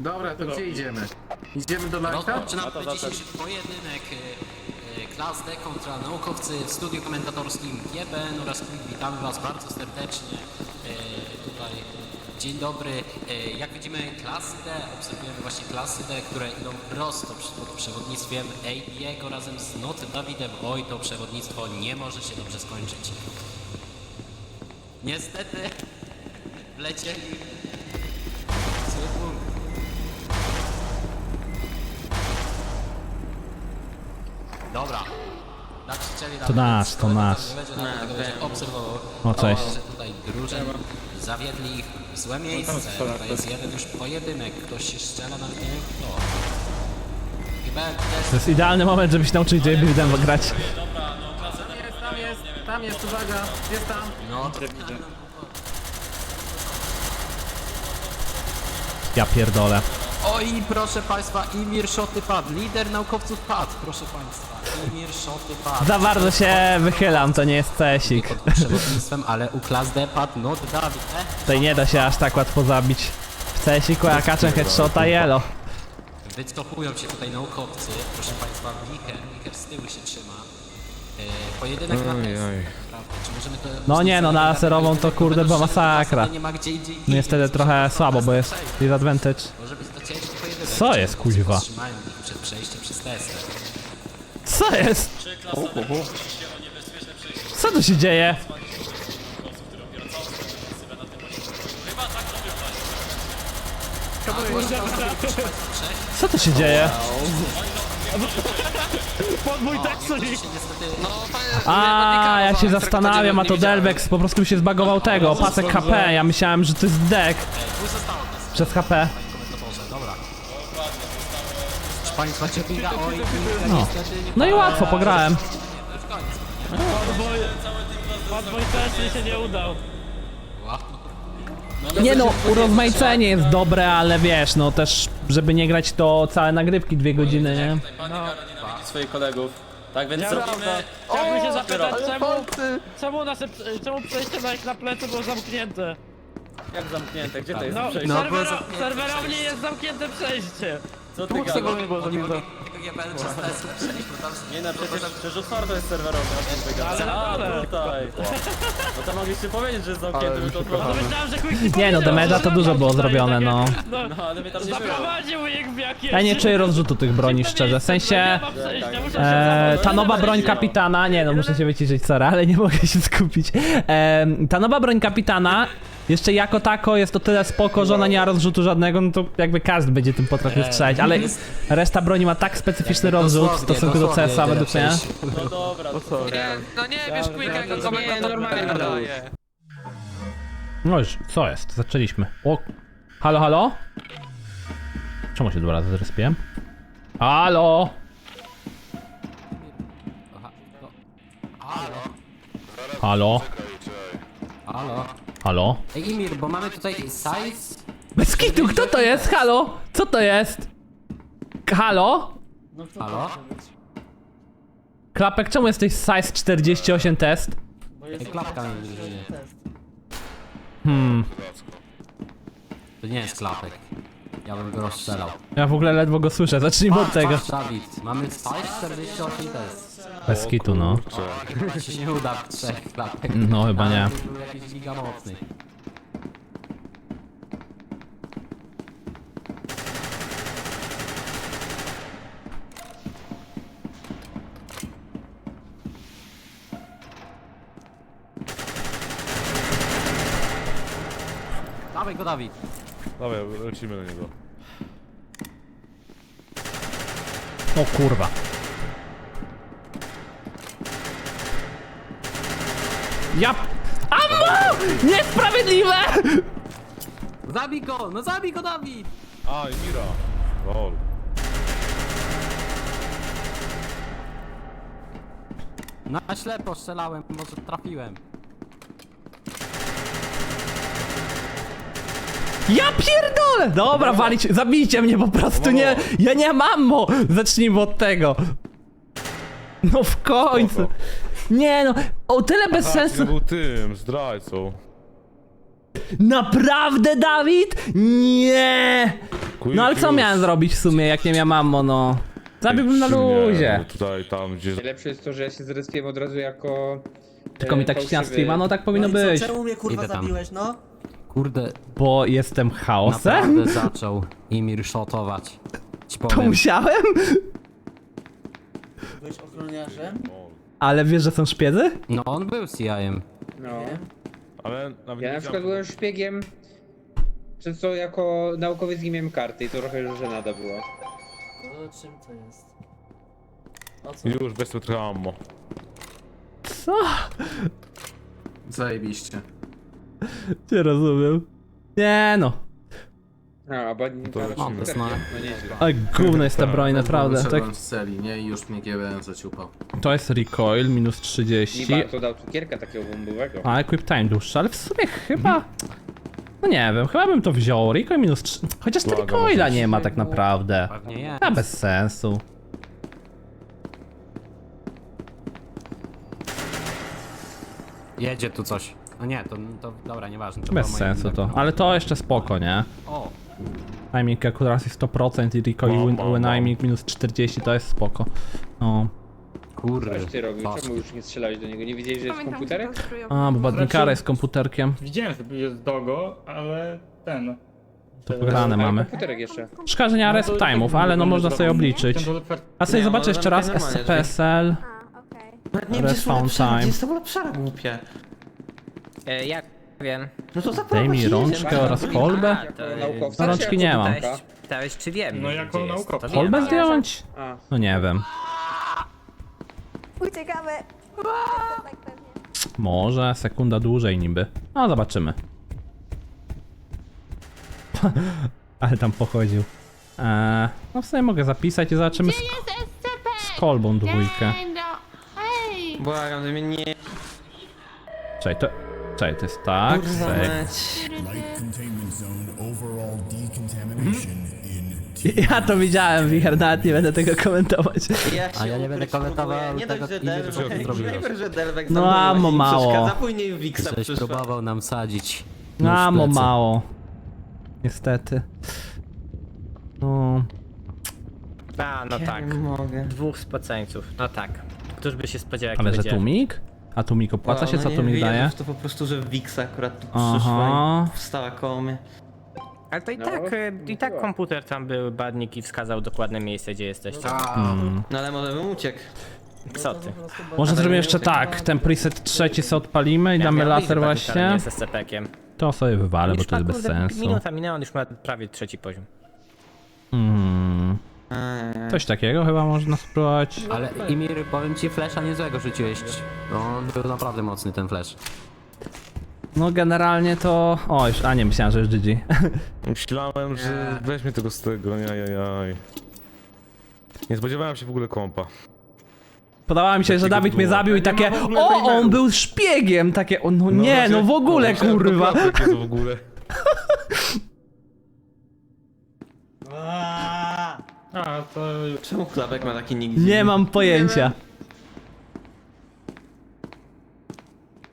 Dobra, to gdzie idziemy? Idziemy do Lighta? Rozpoczynamy dzisiejszy pojedynek e, e, Klas D kontra naukowcy w studiu komentatorskim GBN oraz. Witamy Was bardzo serdecznie. E, Tutaj dzień dobry. Jak widzimy klasy D, obserwujemy właśnie klasy D, które idą prosto przy- pod przewodnictwem AB'ego razem z Not Dawidem. Oj, to przewodnictwo nie może się dobrze skończyć. Niestety wlecieli Dobra. Tak strzeli To nasz, to nasz. Tego będzie obserwował. O, cześć. że tutaj drużyn zawiedli ich w złe miejsce. Tutaj jest jeden już pojedynek. Ktoś się strzela, nawet nie wiem kto. Chyba też To jest idealny moment, żeby się nauczyć J-Buildem grać. Tam jest, tam jest, tam jest, uwaga, jest tam. no, to Ja pierdolę. Oj, proszę Państwa, Imir Szoty padł. Lider naukowców padł, proszę Państwa. Za bardzo się wychylam, to nie jest cesik. Przewodnictwem, ale u klas Not Dawid. E, Tutaj nie da się aż tak łatwo zabić. W cesiku akaczem headshota jelo. Wycofują się tutaj naukowcy. Proszę Państwa, Wicher, Wicher z tyłu się trzyma. E, pojedynek na test. Prawda? Czy możemy to No nie, no, na laserową to kurde była masakra. Nie ma gdzie indziej No niestety trochę słabo, bo jest disadvantage. Może być to ciężki pojedynek. Co jest, kuźwa? powstrzymają ich przed przejściem przez test. Co jest? Co tu się dzieje? Co tu się dzieje? A, ja się zastanawiam, a to Delvex po prostu się zbagował tego, pasek HP, ja myślałem, że to jest deck. Przez HP. Państwa, Ciepinga, oj, No. niestety nie No i łatwo, pograłem. się nie udał. Nie no, urozmaicenie jest dobre, ale wiesz, no też, żeby nie grać to całe nagrywki dwie godziny, nie? swoich kolegów. Tak więc zrobimy... Chciałbym się zapytać, czemu, czemu, nasze, czemu przejście na ich na plecy było zamknięte? Jak zamknięte, gdzie to jest No, przejście? No, serwero, serwerownie jest zamknięte przejście. Co ty gadasz? Oni mogli tego GBN przez test przejść, bo tam Nie no, przecież, przecież otwarto jest serwerownia, o czym ty na A, tutaj. No to mogliście powiedzieć, że jest zamknięte, my to No otworzymy. myślałem, że Quick Nie no, damage'a to dużo było zrobione, no. No, No, ale my tam nie było. zaprowadził ich w jakieś... Ja nie czuję rozrzutu tych broni, szczerze, w sensie... Nie się E, ta nowa broń kapitana, nie no, muszę się wyciszyć, sorry, ale nie mogę się skupić. E, ta nowa broń kapitana, jeszcze jako tako jest to tyle spoko, że ona nie ma rozrzutu żadnego, no to jakby każdy będzie tym potrafił strzelać, ale reszta broni ma tak specyficzny rozrzut w stosunku do CS-a według mnie. No dobra, to No nie, wiesz, Quick jako komentator normalnie nadaje. No już, co jest? Zaczęliśmy. O, halo, halo? Czemu się dwa razy zrespiłem? Halo? Halo? Halo. Halo? Ej, Imir, bo mamy tutaj size... Bez kitu, kto to jest? Halo? Co to jest? Halo? Halo? Klapek, czemu jesteś size 48 test? Ej, klapka mi wyżyje. Hmm, To nie jest klapek. Ja bym go rozstrzelał. ja w ogóle ledwo go słyszę, zacznijmy od tego. Patrz, Dawid, mamy size 48 test. Bez kitu, no. Chyba ci się nie uda w trzech klapek. No, chyba nie. Był jakiś. Dawaj go, Dawid. Dawaj, lecimy na niego. O kurwa. Ja... Ammo! Niesprawiedliwe! Zabij go! No zabij go, Dawid! A, i Mira. Lol. Na ślepo strzelałem, może trafiłem. Ja pierdolę! Dobra, walić, zabijcie mnie po prostu, nie, ja nie mam mo! Zacznijmy od tego. No w końcu. Spoko. Nie no, o tyle bez sensu. nie był tym, zdrajcą. Naprawdę, Dawid? Nie! Quick No ale co już. miałem zrobić w sumie, jak nie miałem ammo, no? Zabiłbym na Przy mnie, luzie. Tutaj, tam, gdzie... Najlepsze jest to, że ja się zrespiłem od razu jako... Tylko e, mi tak ścina streama, no tak powinno No i być. co, czemu mnie kurwa Idę tam. zabiłeś, no? Kurde, Bo jestem chaosem? naprawdę zaczął Imir shotować. Ci To powiem. musiałem? Byłeś ochroniarzem? Ale wiesz, że są szpiedzy? No on był CI-em. No. Ale nawet Ja nie na przykład byłem szpiegiem, przez co jako naukowiec nie miałem karty i to trochę już żenada była. No czym to jest? O co? Już, bez trochę ammo. Co? Zajebiście. Nie rozumiem. Nie no. A, a badnie To lecimy. Mocno. No nieźle. Ale gówno jest ta broń, naprawdę. Tak, Wyszedłem z celi, nie? I już mnie GBN zaciupał. to jest recoil, minus I 30. to dał cukierka takiego bombowego. A equip time dłuższy, ale w sumie chyba... No nie wiem, chyba bym to wziął. Recoil minus 3... Chociaż to Błagam, recoila nie ma tak naprawdę. Pewnie jest. A bez sensu. Jedzie tu coś. No nie, to, to dobra, nieważne. To Bez było moje sensu to. Ale to jeszcze spoko, nie? O, Timing akuracji 100% i recoil win mam. timing minus 40 to jest spoko. No. kurde. Coś ty robił, czemu już nie strzelałeś do niego? Nie widziałeś, że jest komputerek? A, bo badnikara jest komputerkiem. Widziałem, że jest dogo, ale ten. To pograne mamy. Komputerek jeszcze. Szkoda, że nie ma resp time'ów, ale no można sobie obliczyć. A sobie zobaczę jeszcze raz SCPSL. Nawet nie wiem, gdzie są Respawn lepsze, time. gdzie jest to lepszara głupie. E, jak wiem? No to Daj mi rączkę oraz kolbę. Jako naukowca, No, czy rączki nie mam. nauka? Pytałeś, czy wiem? No gdzie jako jest. To wiem, Kolbę ale- zdjąć? A, No nie wiem. Uciekamy. Tak pewnie. Może sekunda dłużej niby. No zobaczymy. Ale tam pochodził. Eee, no w sumie mogę zapisać i zobaczymy z, z kolbą dwójkę. Błagam, że mnie nie... Czekaj, to... Czekaj, to jest tak, sek. Ja to widziałem, Wicher, nawet nie będę tego komentować. Ja A się ja nie będę komentował. Nie tego, dość, że ile zrobiłeś. najpierw, że Delvex No, właśnie mi mało. przeszkadza, Później Wixa Ktoś przyszła. próbował nam sadzić. No, nóż w mo plecy. mało. Niestety. No... A, no tak. Nie mogę. Dwóch spoceńców, no tak. Któż by się spodziewał, jaki Ale że będzie... tumik? A tumik opłaca się? No, Co wierzę daje? To po prostu, że Wixa akurat tu Aha. przyszła i wstała koło mnie. Ale to i No, tak, e, i tak była. komputer tam był, badnik i wskazał dokładne miejsce, gdzie jesteście. Hmm. No ale może bym uciekł. Co ty? Może zrobimy jeszcze tak, ten preset trzeci sobie odpalimy i damy laser ale właśnie. Nie z SCP-kiem. To sobie wywalę, bo to jest bez sensu. Minuta minęła, on już ma prawie trzeci poziom. Mm. Eee. Coś takiego chyba można spróbować. Ale Imir, powiem ci, flesza niezłego rzuciłeś. No, on był naprawdę mocny ten flash. No generalnie to... O, już, a nie, myślałem, że już GG. Myślałem, że weźmie tego z tego, jajajaj. Nie spodziewałem się w ogóle kompa. Podobało mi się, że Takiego Dawid mnie było. zabił i takie O, on był szpiegiem! Takie, o, no nie, no w ogóle, kurwa! To w ogóle? A, to Czemu chlebek ma taki nick Nie mam pojęcia.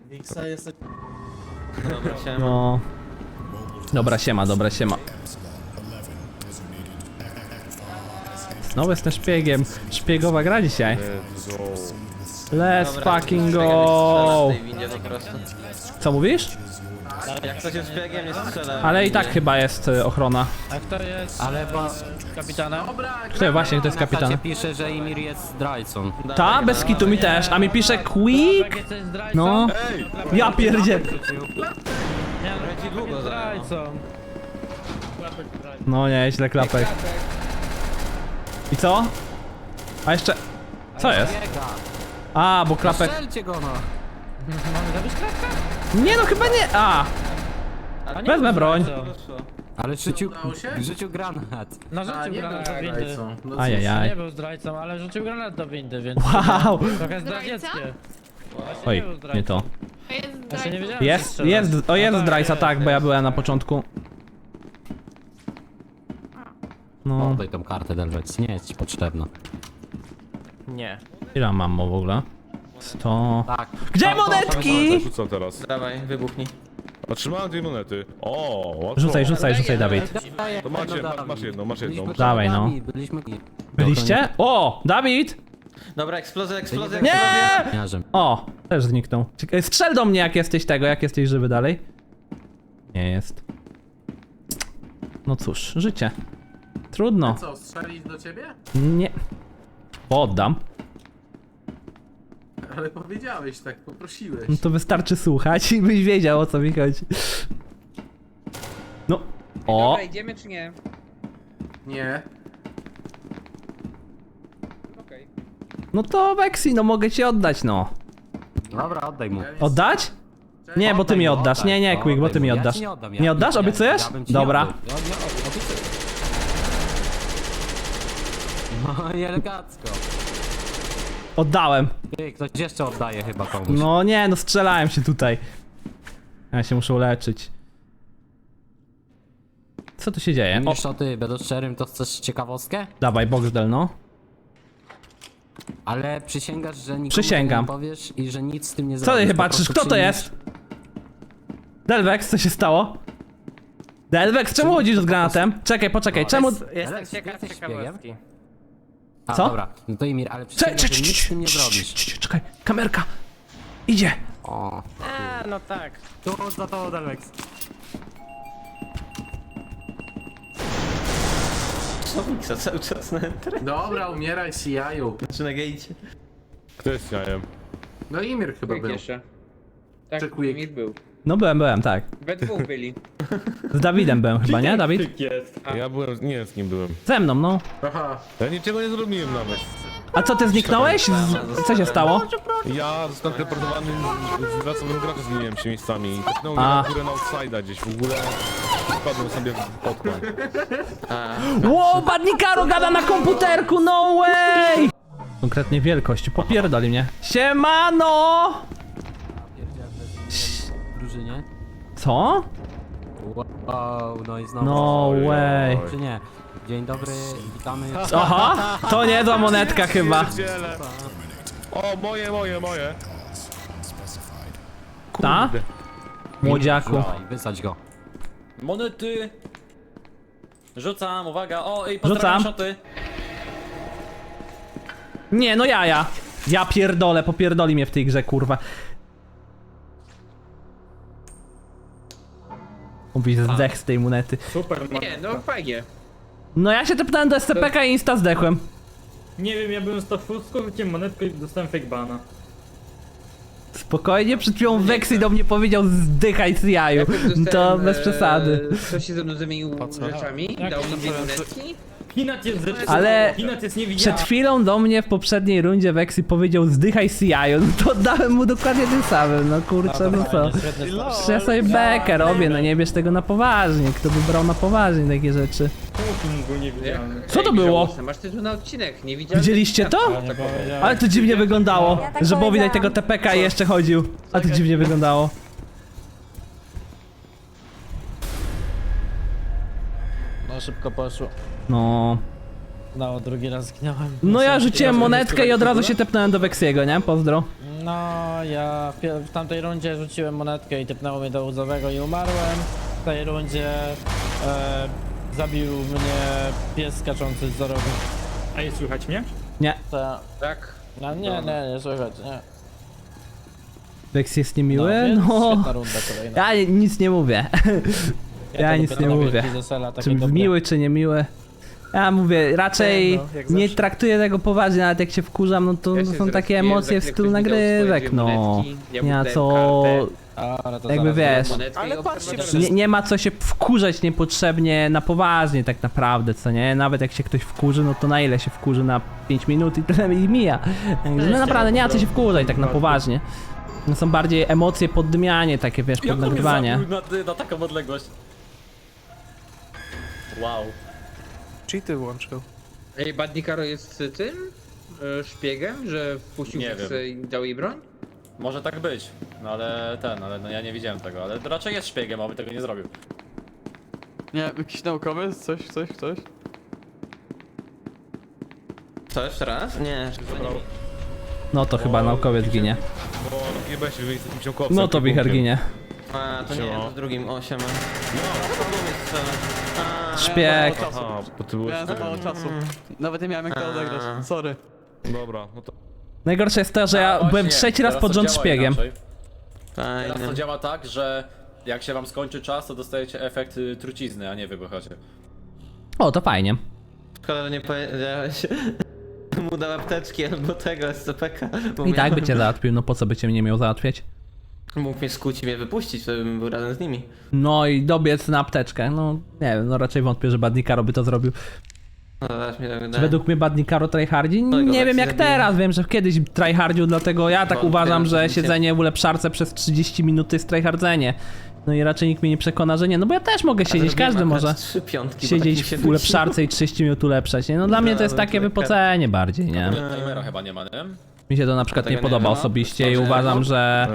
Wixa jest... Dobra, siema. No... Dobra, siema, dobra, siema. Znowu jestem szpiegiem. Szpiegowa gra dzisiaj. Let's Dobra, fucking go! nie strzelaj w tej windzie po prostu. Co mówisz? Jak ktoś jest szpiegiem, nie strzela. Ale i tak chyba jest y, ochrona. A kto jest Ale bo kapitanem? Kto właśnie, kto jest kapitan? pisze, że Imir jest zdrajcą. Ta, bez kitu mi też, a mi pisze quick? Zdrajcą? No. Ja pierdzie. Nie, no, Ci długo zajęło. zdrajcą. No nie, źle klapek. I co? A jeszcze... Co jest? A, bo klapek... Strzelcie go no. Mamy zabić klapka? Nie no, chyba nie... A! A nie Wezmę był broń. Ale Udało się? rzucił granat. No A, rzucił nie granat do był windy. zdrajcą. No Ajajaj. Nie był zdrajcą, ale rzucił granat do windy, więc Wow! trochę zdradzieckie. Właśnie Oj, był zdrajcą. nie to. Właśnie nie wiedziałem, że Jest, strzela. jest, o jest No tak, zdrajca, jest, tak, bo ja jest. byłem na początku. No, Oddaj tą kartę, Delvex, nie jest ci potrzebna. Nie. ile mam w ogóle? 100... Tak. Gdzie To- to- to- monetki? Rzucam teraz. Dawaj, wybuchnij. Otrzymałem dwie monety. O, łatwo. Rzucaj, rzucaj, rzucaj, Dawid. To macie, masz, masz jedną, masz jedną. Byliśmy Dawaj, no. Byliśmy... Byliście? O, Dawid! Dobra, eksplozja, eksplozja, Nie! Miarzem. O, też zniknął. Czekaj, strzel do mnie, jak jesteś tego, jak jesteś żywy dalej. Nie jest. No cóż, życie. Trudno. Co, strzelić do ciebie? Nie. Oddam. Ale powiedziałeś tak, poprosiłeś. No to wystarczy słuchać i byś wiedział o co mi chodzi. No. O, Dobra, idziemy czy nie? Nie. Okej. no to Vexi, no mogę ci oddać, no. Dobra, oddaj mu. Oddać? Nie, bo ty Oddaj mi mu, oddasz. oddaj. Nie, nie, Quick, bo ty Oddaj mi. Ja oddasz. ci nie oddam, ja- Nie oddasz? ja- Obiecujesz? ja bym ci nie Dobra. oddał. Ja obiecuję. No i elegancko. Oddałem. Ty, ktoś jeszcze oddaje chyba komuś. No nie, no strzelałem się tutaj. Ja się muszę uleczyć. Co tu się dzieje? O, Niż o ty, będąc szczerym, to chcesz ciekawostkę? dawaj, Boxdel, no. Ale przysięgasz, że nikomu Przysięgam. tego nie powiesz i że nic z tym nie Co zrobisz. ty po patrzysz? prostu Kto to przyjmiesz- jest? Delvex, co się stało? Delvex, czemu chodzisz z granatem? Czekaj, poczekaj, czemu... Jestem ciekaw ciekawostki. A, Co? dobra, no to Imir, ale Czekaj, przysięgasz, że nic z tym nie zrobisz. czekaj, kamerka. Idzie. O, A, no tak. tu za to Delvex. Co cały czas na entry? Dobra, umieraj si jaju. Czy na gejcie? Kto jest jajem? No Imir chyba był. jeszcze. Tak? Mir był. No byłem, byłem, tak. We dwóch byli. Z Dawidem byłem chyba, nie, Dawid? Tyk jest. Ja byłem, nie z nim byłem. Ze mną, no. Aha. Ja niczego nie zrobiłem nawet. A co, ty zniknąłeś? Z... Co się stało? Ja zostałem teleportowany, z wracowym gracza zmieniłem się miejscami. Mnie A. na górę na outside'a gdzieś w ogóle. Wpadłem sobie w otchłań. Ło, Badnikaro gada na komputerku, no way! Konkretnie wielkość, popierdoli mnie. Siemano! Co? Wow, no i znowu. No way. Czy nie? Dzień dobry, witamy. Aha, to niezła monetka chyba. Pierdziele. O, moje, moje, moje. Ta? Młodziaku. Dawaj, wysadź go. Monety! Rzucam, uwaga, o i Rzucam. pozdrawiam szoty. Nie, no jaja. Ja pierdolę, popierdoli mnie w tej grze, kurwa. Mówi zdech z tej monety. Super, ma... Nie, no fajnie. No ja się tepnąłem do SCPK i insta zdechłem. Nie wiem, ja byłem z fustką, wyciąłem monetkę i dostałem fake bana. Spokojnie, przed chwilą Vexy do mnie powiedział zdychaj z jaju. To Dostałem, bez e, przesady. Ktoś się ze mną zamienił rzeczami, dał mi dwie monetki. Pinat jest rzeczy... Ale Pinat jest niewidzialny. Przed chwilą do mnie w poprzedniej rundzie Vexy powiedział zdychaj jaju. No to oddałem mu dokładnie tym samym, no kurczę, no co. Przecież ja sobie bekę robię, no nie bierz tego na poważnie. Kto by brał na poważnie takie rzeczy? Tłum był niewidzialny. Co to było? Masz tytuł na odcinek, nie widziałem. Widzieliście to? Ale to dziwnie wyglądało, Ja tak że było widać tego powiedziałam. TPK i jeszcze chodził. A to dziwnie wyglądało. No szybko poszło. No. No, drugi raz zginąłem. No ja rzuciłem monetkę i od razu się tepnąłem do Vexiego, nie? Pozdro. No, ja w, pier- w tamtej rundzie rzuciłem monetkę i typnęło mnie do łzowego i umarłem. W tej rundzie e, zabił mnie pies skaczący z rogu. A jest słychać mnie? Nie. To. Tak. No nie, nie, nie słychać, nie. Vex jest No, niemiły? więc No. świetna runda kolejna. Ja nic nie mówię. Ja nic nie mówię. Czy miły, czy niemiły. Ja mówię, raczej Nie, no, jak nie zawsze. traktuję tego poważnie, nawet jak się wkurzam, no to Ja się są takie zrespiłem, emocje w za stylu chwilę ktoś mi dał nagrywek, swoje no. monetki, ja mu dałem co... kartę. A, ale to Jakby wiesz, Monetkę Ale i patrzcie, nie, nie ma co się wkurzać niepotrzebnie na poważnie tak naprawdę, co nie? Nawet jak się ktoś wkurzy, no to na ile się wkurzy? Na 5 minut i tyle mi mija. Także no naprawdę nie ma co się wkurzać tak na poważnie. No są bardziej emocje, poddymianie takie, wiesz, Jak on mnie podnagrywanie. zabił na, na taką odległość? Wow. Cheaty włączył. Ej, Badnikaro jest tym? e, Szpiegiem, że wpuścił Nie Fixę i dał jej broń? Może tak być, no ale ten, ale no ja nie widziałem tego, ale raczej jest szpiegiem, aby tego nie zrobił. Nie, jakiś naukowiec? Coś, coś, coś? Co, jeszcze raz? Nie, No to chyba naukowiec ginie. Bo nie będzie się wyjść z jakimś naukowcem. No to wicher ginie. A, to nie, to w drugim, o, siema. Szpieg. Aha, bo ty byłeś... czasu. Nawet nie miałem jak to odegrać, sorry. Dobra, no to... Najgorsze jest to, że ja A, byłem właśnie, trzeci raz teraz pod to rząd działa szpiegiem. inaczej. Teraz to Fajnie. działa tak, że jak się wam skończy czas, to dostajecie efekt y, trucizny, a nie wybuchacie. O, to fajnie. Szkoda, że nie powiedziałeś mu dał apteczki albo tego SCP-ka. bo I tak by miałem- cię załatwił, no po co by cię nie miał załatwiać? Mógł mnie skuć i mnie wypuścić, wtedy bym był razem z nimi. No i dobiec na apteczkę. No nie wiem, no raczej wątpię, że Badnikaro by to zrobił. No, zaraz mi tak Czy wydaje. według mnie Badnikaro tryhardzi? go Nie tak wiem się jak teraz, wiem, że kiedyś tryhardził, dlatego ja tak Wątpię, uważam, że że się- siedzenie w ulepszarce przez 30 minut to jest tryhardzenie. No i raczej nikt mnie nie przekona, że nie, no bo ja też mogę A siedzieć, zrobiłem każdy akurat może Trzy piątki, bo tak siedzieć się w ulepszarce i 30 minut ulepszać, nie? No dla mnie to jest takie wypocenie bardziej, nie? Timera chyba nie ma, nie? Mi się to na przykład nie nie podoba osobiście i uważam, że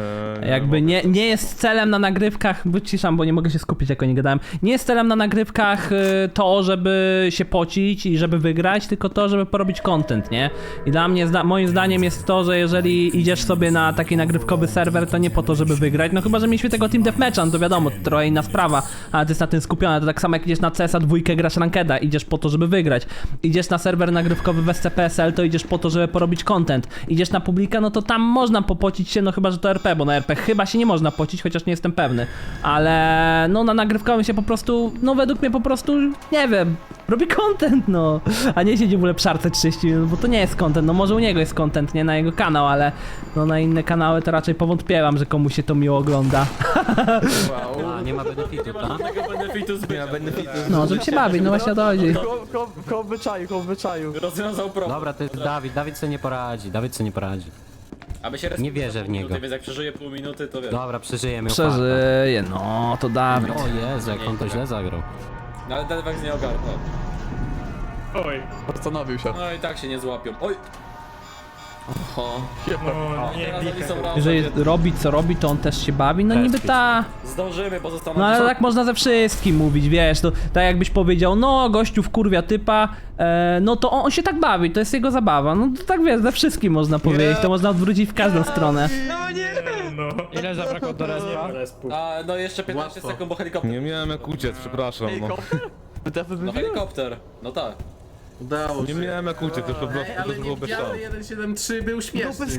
Eee, jakby nie, nie jest celem na nagrywkach, wyciszam, bo nie mogę się skupić jak oni gadałem, nie jest celem na nagrywkach y, to, żeby się pocić i żeby wygrać, tylko to, żeby porobić content, nie? I dla mnie, zda moim zdaniem jest to, że jeżeli idziesz sobie na taki nagrywkowy serwer, to nie po to, żeby wygrać, no chyba, że mieliśmy tego Team Deathmatcha, no to wiadomo, to trochę inna sprawa, ale to jest na tym skupione, to tak samo jak idziesz na CS-a dwójkę, grasz rankeda, idziesz po to, żeby wygrać, idziesz na serwer nagrywkowy w SCPSL, to idziesz po to, żeby porobić content, idziesz na publika, no to tam można popocić się, no chyba, że to RP, bo na RP chyba się nie można pocić, chociaż nie jestem pewny, ale no na nagrywkowym się po prostu, no według mnie po prostu, nie wiem, robi content, no, a nie siedzi w ulepszarce 30 minut, bo to nie jest content, no może u niego jest content, nie na jego kanał, ale no na inne kanały to raczej powątpiewam, że komuś się to miło ogląda. A, nie ma benefitu, tak? Tego benefitu zbyt. Ja będę. No, żeby się bawić, no właśnie o to chodzi. Ko wyczaju, ko wyczaju. Rozwiązał problem. Dobra, to jest Dawid, Dawid sobie nie poradzi, Dawid sobie nie poradzi. Aby się Nie wierzę w niego. Minuty, więc jak przeżyje pół minuty, to wiesz. Dobra, przeżyjemy. Przeżyje, no to Dawid. O Jezu, jak on to źle zagrał. No ale ten weks nie ogarnął. Oj, Zastanowił się. No i tak się nie złapią. Oj, Oho. no nie, teraz oni bikę. są razem. Jeżeli robi co robi, to on też się bawi, no niby ta... Zdążymy, bo zostaną No ale tak można ze wszystkim mówić, wiesz, to tak jakbyś powiedział, no gościu wkurwia typa, e, no to on, on się tak bawi, to jest jego zabawa, no to tak wiesz, ze wszystkim można powiedzieć, to można odwrócić w każdą stronę. No. Ile zabrakło do Nie respa? A, no jeszcze 15 sekund, bo helikopter. Nie miałem jak uciec, przepraszam, no. No helikopter, no tak. Udało Nie miałem jak uciec, już po prostu Ej, to ale byłoby szans. niewidzialny 173 był śmieszny, nie?